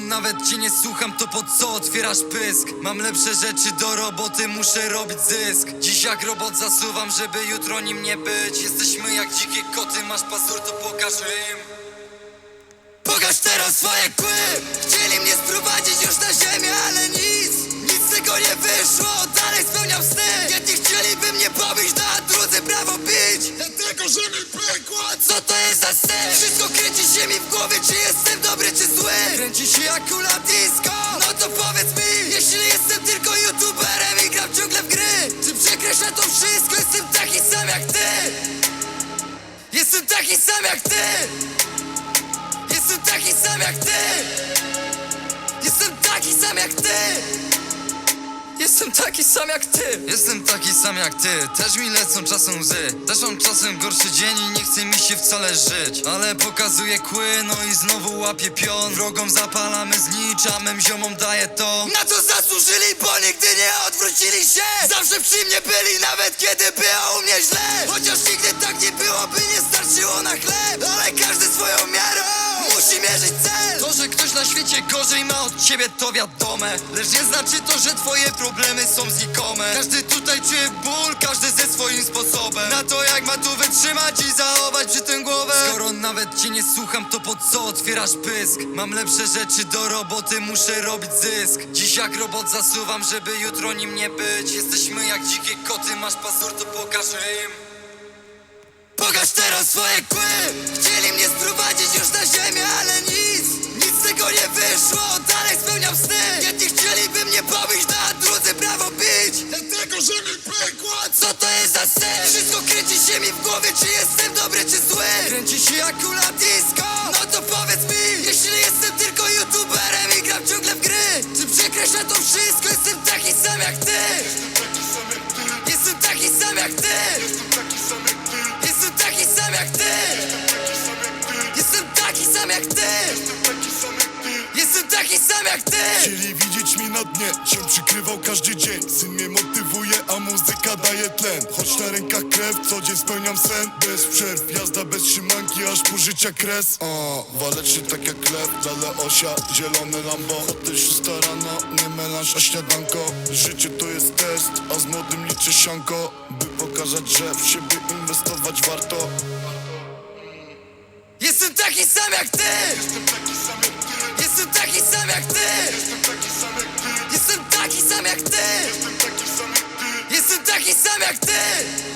Nawet cię nie słucham, to po co otwierasz pysk? Mam lepsze rzeczy do roboty, muszę robić zysk. Dziś jak robot zasuwam, żeby jutro nim nie być. Jesteśmy jak dzikie koty, masz pazur, to pokaż im. Pokaż teraz swoje kły! Chcieli mnie sprowadzić już na ziemię, ale nic Nic z tego nie wyszło, dalej jak disco. No to powiedz mi, jeśli jestem tylko youtuberem i gram ciągle w gry Czy przekreślę to wszystko, jestem taki sam jak ty. Jestem taki sam jak ty. Jestem taki sam jak ty. Jestem taki sam jak ty Jestem taki sam jak ty. Jestem taki sam jak ty. Też mi lecą czasem łzy. Też mam czasem gorszy dzień i nie chce mi się wcale żyć. Ale pokazuję kły, no i znowu łapię pion. Wrogom zapalamy znicz, a mym ziomom daję to. Na co zasłużyli, bo nigdy nie odwrócili się. Zawsze przy mnie byli, nawet kiedy było u mnie źle. Chociaż nigdy tak nie było, by nie świecie gorzej ma od ciebie to wiadome. Lecz nie znaczy to, że twoje problemy są znikome. Każdy tutaj czuje ból, każdy ze swoim sposobem. Na to jak ma tu wytrzymać i zachować przy tym głowę. Skoro nawet cię nie słucham, to po co otwierasz pysk? Mam lepsze rzeczy do roboty, muszę robić zysk. Dziś jak robot zasuwam, żeby jutro nim nie być. Jesteśmy jak dzikie koty, masz pazur, to pokaż im. Pokaż teraz swoje kły! Chcieli mnie sprowadzić Tego nie wyszło, dalej spełniam sny. Jedni chcieliby mnie pobić, a drudzy brawo bić. Dlatego, że mi pękło, a co to jest za sen? Wszystko kręci się mi w głowie, czy jestem dobry, czy zły? Kręci się jak kula disco. No to powiedz mi, jeśli jestem tylko youtuberem i gram ciągle w gry Czy przekreślę to wszystko, jestem taki sam jak ty. Jestem taki sam jak ty. Jestem taki sam jak ty. Jestem taki sam jak ty. Jestem taki sam jak ty Chcieli widzieć mnie na dnie, się przykrywał każdy dzień. Syn mnie motywuje, a muzyka daje tlen. Choć na rękach krew, co dzień spełniam sen. Bez przerw, jazda bez trzymanki, aż po życia kres. O, Waleczny tak jak lew, dale osia, zielony Lambo. Hotel szósta rano, nie melanż, a śniadanko. Życie to jest test, a z młodym liczę sianko. By pokazać, że w siebie inwestować warto. Jestem taki sam jak ty jak ty. Jestem taki sam jak ty